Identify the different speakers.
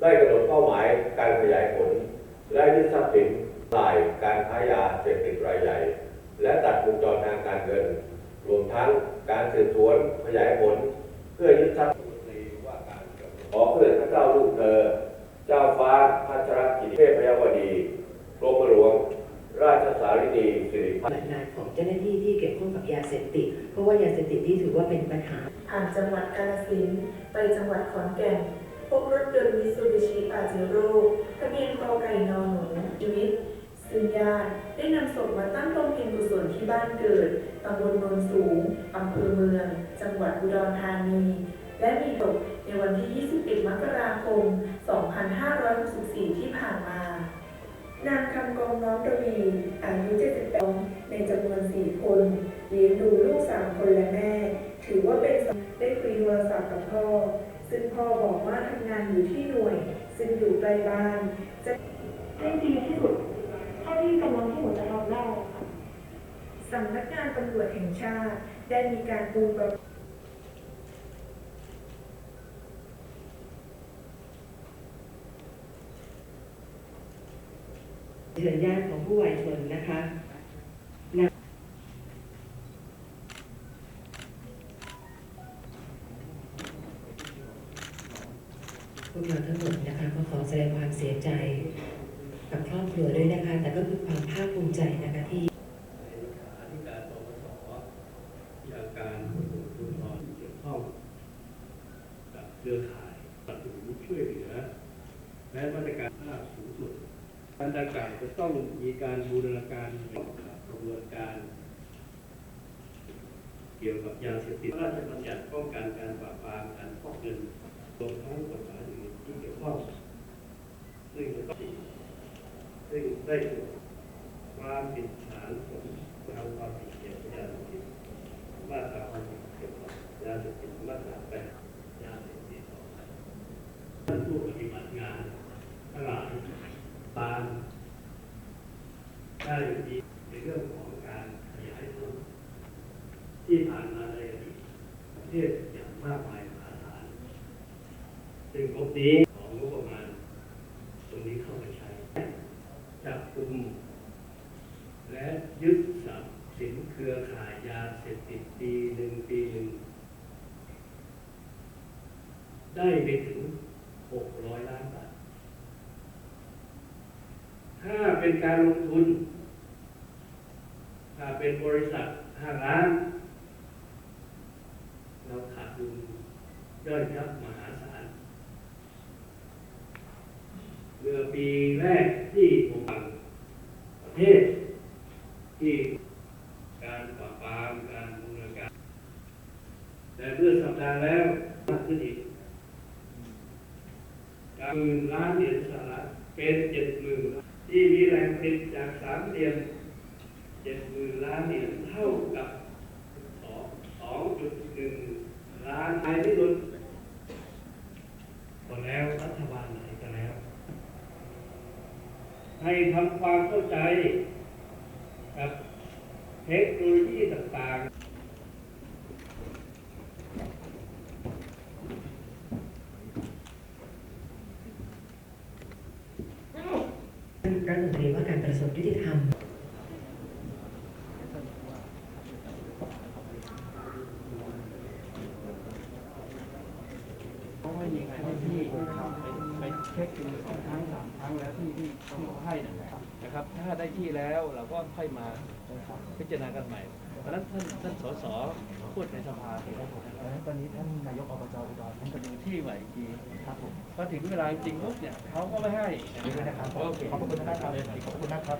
Speaker 1: ได้กำหนดเป้าหมายการขยายผล และยึดทรัพย์สินลายการค้ายาเสพติดรายใหญ่ และตัดวงจรทางการเงิน รวมทั้งการสืบสวนขยายผล เพื่อยึดทรัพย์ขอเพื่อพระเจ้าลูกเธอ เจ้าฟ้าพัชรกิติเทพพยวดีกรมหลวง ราชสารินีสิริพัฒน์
Speaker 2: หน่วยงานของเจ้าหน้าที่ที่เกี่ยวข้องกับยาเสพติด เพราะว่ายาเสพติดที่ถือว่าเป็นปัญหา
Speaker 3: ผ่านจังหวัดกาฬสินธุ์ไปจังหวัดขอนแก่น พบรถยนต์มิตซูบิชิปาเจโร่ทะเบียนกอไก่นอนหนูชีวิตซึ่งญาติได้นำศพมาตั้งบำเพ็ญกุศลที่บ้านเกิดตำบลโนนสูงอำเภอเมือง จังหวัดอุดรธานี และมีศพในวันที่ 21 มกราคม 2564 ที่ผ่านมา นางคำกองน้อมระวีอายุ 78 ในจำนวน 4 คนเลี้ยงดูลูก 3 คนและแม่ ถือว่าเป็นได้คุยโทรศัพท์กับพ่อ ซึ่งพ่อบอกว่าทำงานอยู่ที่หน่วย ซึ่งอยู่ใกลบ้าน จะ
Speaker 4: ได้ดีที่สุดเท่าที่กำลังที่หนูจะทำได้ค่ะ
Speaker 3: สำนักงานตำรวจแห่งชาติ ได้มีการปูประ
Speaker 2: เชิญญาติของผู้วายชนนะคะ เราทั้งหมดนะคะก็ขอแสดงความเสียใจกับครอบครัวด้วยนะคะ แต่ก็คือความภาคภูมิใจนะคะที่
Speaker 5: เลขาการปปสที่อาการน้อนเกี่ยวข้องกับเครือข่ายสนับสนุนช่วยเหลือและมาตรการภาคสูงสุดการดังกล่าวจะต้องมีการบูรณาการกับกระบวนการ เกี่ยวกับยาเสพติดพระราชบัญญัติป้องกันการปราบปรามการฟอกเงินรวมทั้งกฎหมายอื่น ที่เกี่ยวข้องซึ่งจะต้องซึ่งได้ตรวจความผิดฐานผมทำความผิดเกี่ยวกับยาเสพติดมาตราความผิดเกี่ยวกับยาเสพติดมาตราแปดยาเสพติดต่อไปท่านผู้ปฏิบัติงานทั้งหลายตามได้ดีในเรื่องของการขยายผลที่ผ่านมาในอดีตประเทศอย่างมากมาย ซึ่งงบนี้ของงบประมาณ ตรงนี้เข้าไปใช้จับกลุ่มและยึดทรัพย์สินเครือข่ายยาเสพติดปีหนึ่งปีหนึ่งได้ไปถึง 600 ล้านบาท ถ้าเป็นการลงทุน ถ้าเป็นบริษัท5ล้าน เราขาดดุลย่อยยับมหาศาล เมื่อปีแรกที่ผมฟังประเทศ ที่การปราบปรามการบูรณาการ แต่เมื่อสัปดาห์แล้วมากขึ้นอีกจากหมื่นล้านเหรียญสหรัฐเป็นเจ็ดหมื่นที่มีแรงผลิตจากสามเหรียญเจ็ดหมื่นล้านเหรียญเท่ากับสองสองจุดหนึ่งล้านไทยที่สุดก็แล้วรัฐบาลไหนก็แล้ว ให้ทำความเข้าใจกับเทคโนโลยีต่างๆา
Speaker 2: นรัฐมนตรีว่าการกระทรวงยุติธรรม
Speaker 6: เขาไม่มีใครให้ที่ไปไปเช็คดูสองครั้งสามครั้งแล้วที่ที่ที่เขาให้นะครับนะครับ ถ้าได้ที่แล้วเราก็ค่อยมาพิจารณากันใหม่เพราะฉะนั้นท่านท่านสสพูดในสภาที่ครับผม
Speaker 7: ตอนนี้ท่านนายกอบจอุดร ที่
Speaker 6: ใหม่อีกที
Speaker 7: ครับผม
Speaker 6: พอถึงเวลาจริงปุ๊บเนี่ยเขาก็ไม่ให้
Speaker 7: นะครับขอบคุณนะครับขอบคุณนะครับ